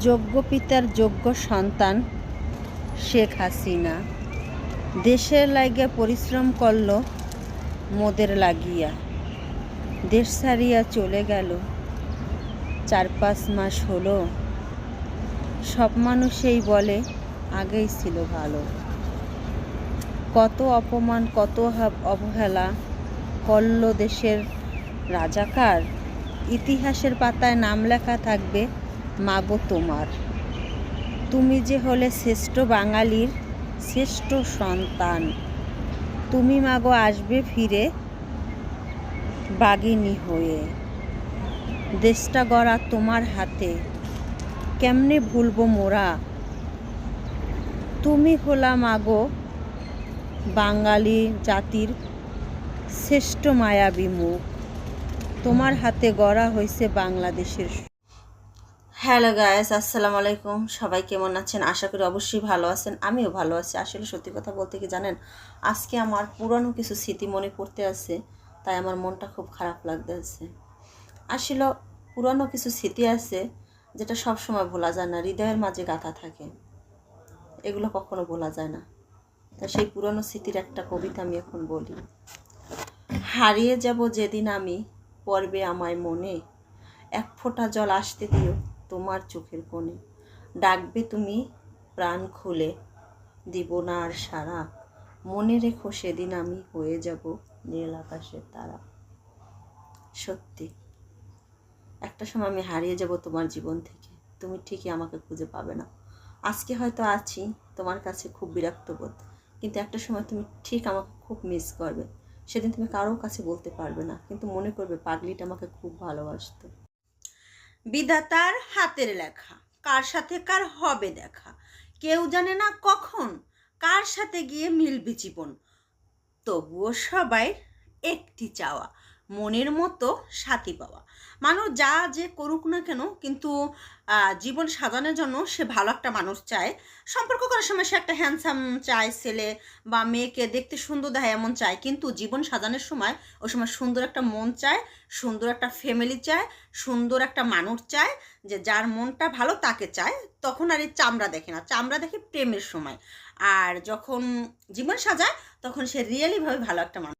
যোগ্য পিতার যোগ্য সন্তান শেখ হাসিনা। দেশের লাগে পরিশ্রম করল, মোদের লাগিয়া। দেশ ছাড়িয়া চলে গেল। চার পাঁচ মাস হলো। সব মানুষই বলে, আগেই ছিল ভালো। কত অপমান, কত অবহেলা করল দেশের রাজাকার। ইতিহাসের পাতায় নাম লেখা থাকবে মাগো তোমার। তুমি যে হলে শ্রেষ্ঠ বাঙালির শ্রেষ্ঠ সন্তান। তুমি মাগো আসবে ফিরে বাগিনী হয়ে। দেশটা গড়া তোমার হাতে, কেমনে ভুলবো মোরা? তুমি হলা মাগো বাঙালি জাতির শ্রেষ্ঠ মায়াবী মুখ। তোমার হাতে গড়া হয়েছে বাংলাদেশের হ্যালো গায়েস আসসালামু আলাইকুম। সবাই কেমন আছেন? আশা করি অবশ্যই ভালো আছেন। আমিও ভালো আছি। আসলে সত্যি কথা বলতে কি জানেন, আজকে আমার পুরনো কিছু স্মৃতি মনে পড়তে আছে, তাই আমার মনটা খুব খারাপ লাগতে আছে। আসলে পুরনো কিছু স্মৃতি আছে, যেটা সব সময় ভোলা যায় না, হৃদয়ের মাঝে গাথা থাকে। এগুলো কখনো ভোলা যায় না। তা সেই পুরনো স্মৃতির একটা কবিতা আমি এখন বলি। হারিয়ে যাব যেদিন আমি, পড়বে আমায় মনে, এক ফোঁটা জল আসতে দিও। তোমার চোখের কোণে। ডাকবে তুমি প্রাণ খুলে, দিব না আর সারা। মনে রেখো সেদিন আমি হয়ে যাব নীল আকাশের তারা। সত্যি, একটা সময় আমি হারিয়ে যাব তোমার জীবন থেকে। তুমি ঠিকই আমাকে খুঁজে পাবে না। আজকে হয়তো আছি, তোমার কাছে খুব বিরক্ত বোধ কিন্তু একটা সময় তুমি ঠিক আমাকে খুব মিস করবে। সেদিন তুমি কারোর কাছে বলতে পারবে না, কিন্তু মনে করবে পাগলিটা আমাকে খুব ভালোবাসতো। বিধাতার হাতের লেখা। কার সাথে কার হবে দেখা? কেউ জানে না কখন, কার সাথে গিয়ে মিলবে জীবন। তবুও সবাই একটি চাওয়া। মনের মতো সাথী পাওয়া। মানুষ যা যে করুক না কেন, কিন্তু জীবন সাজানোর জন্য সে ভালো একটা মানুষ চায়। সম্পর্ক করার সময় সে একটা হ্যান্ডসাম চায় ছেলে বা মেয়েকে দেখতে সুন্দর দেয় এমন চায়, কিন্তু জীবন সাজানোর সময় ওই সময় সুন্দর একটা মন চায়, সুন্দর একটা ফ্যামিলি চায়, সুন্দর একটা মানুষ চায়, যে যার মনটা ভালো তাকে চায়, তখন আর এই চামড়া দেখে না। চামড়া দেখে প্রেমের সময়। আর যখন জীবন সাজায়, তখন সে রিয়েলিভাবে ভালো একটা মানুষ।